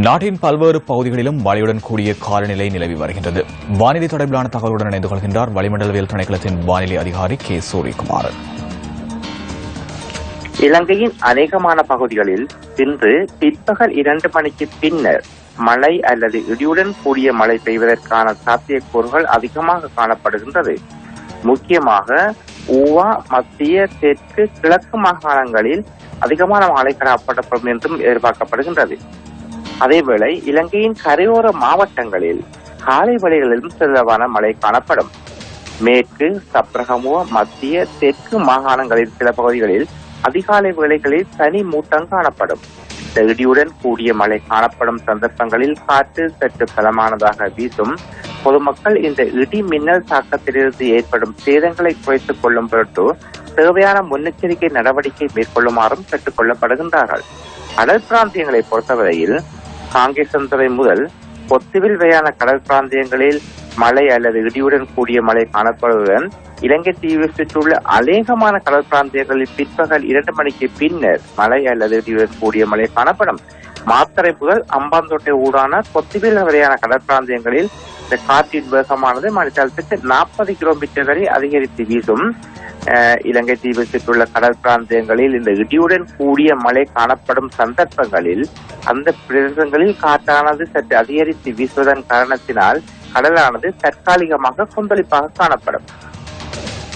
நாட்டின் பல்வேறு பகுதிகளிலும் மழையுடன் கூடிய காலநிலை நிலவி வருகின்றது. வானிலை தொடர்பிலான தகவலுடன் இணைந்து கொள்கின்றார் வளிமண்டலவியல் திணைக்களத்தின் வானிலை அதிகாரி கே. சூரியகுமார். இலங்கையின் அநேகமான பகுதிகளில் இன்று பிற்பகல் இரண்டு மணிக்கு பின்னர் மழை அல்லது இடியுடன் கூடிய மழை பெய்வதற்கான சாத்தியக்கூறுகள் அதிகமாக காணப்படுகின்றது. முக்கியமாக ஊவா மத்திய தெற்கு கிழக்கு மாகாணங்களில் அதிகமான மழை காணப்படப்படும் என்றும் எதிர்பார்க்கப்படுகின்றது. அதேவேளை இலங்கையின் கரையோர மாவட்டங்களில் காலை வழிகளிலும் சிறிதளவான மழை காணப்படும். மேற்கு சப்ரகமுவ மத்திய தெற்கு மாகாணங்களின் சில பகுதிகளில் அதிகாலை வேளைகளில் தனி மூட்டம் காணப்படும். இடியுடன் கூடிய மழை காணப்படும் சந்தர்ப்பங்களில் காற்று சற்று பலமானதாக வீசும். பொதுமக்கள் இந்த இடி மின்னல் தாக்கத்திலிருந்து ஏற்படும் சேதங்களை குறைத்துக் கொள்ளும் பொருட்டு தேவையான முன்னெச்சரிக்கை நடவடிக்கை மேற்கொள்ளுமாறும் கேட்டுக் கொள்ளப்படுகின்றார்கள். கடல் பிராந்தியங்களை பொறுத்தவரையில் காங்கேசந்துறை முதல் பொத்துவில் வரையான கடல் பிராந்தியங்களில் மழை அல்லது இடியுடன் கூடிய மழை காணப்படுவதுடன் இலங்கை தீவு சுற்றியுள்ள அநேகமான கடல் பிராந்தியங்களில் பிற்பகல் இரண்டு மணிக்கு பின்னர் மழை அல்லது இடியுடன் கூடிய மழை காணப்படும். மாத்தரை முதல் அம்பாந்தோட்டை ஊடான கொத்துவில் வரையான கடல் பிராந்தியங்களில் இந்த காற்றின் வேகமானது மணித்தாளத்துக்கு நாற்பது கிலோமீட்டர் வரை அதிகரித்து வீசும். இலங்கை தீவு சுற்றியுள்ள கடல் பிராந்தியங்களில் இந்த இடியுடன் கூடிய மழை காணப்படும் சந்தர்ப்பங்களில் அந்த பிரதேசங்களில் காற்றானது சற்று அதிகரித்து வீசுவதன் காரணத்தினால் கடலானது தற்காலிகமாக கொந்தளிப்பாக காணப்படும்.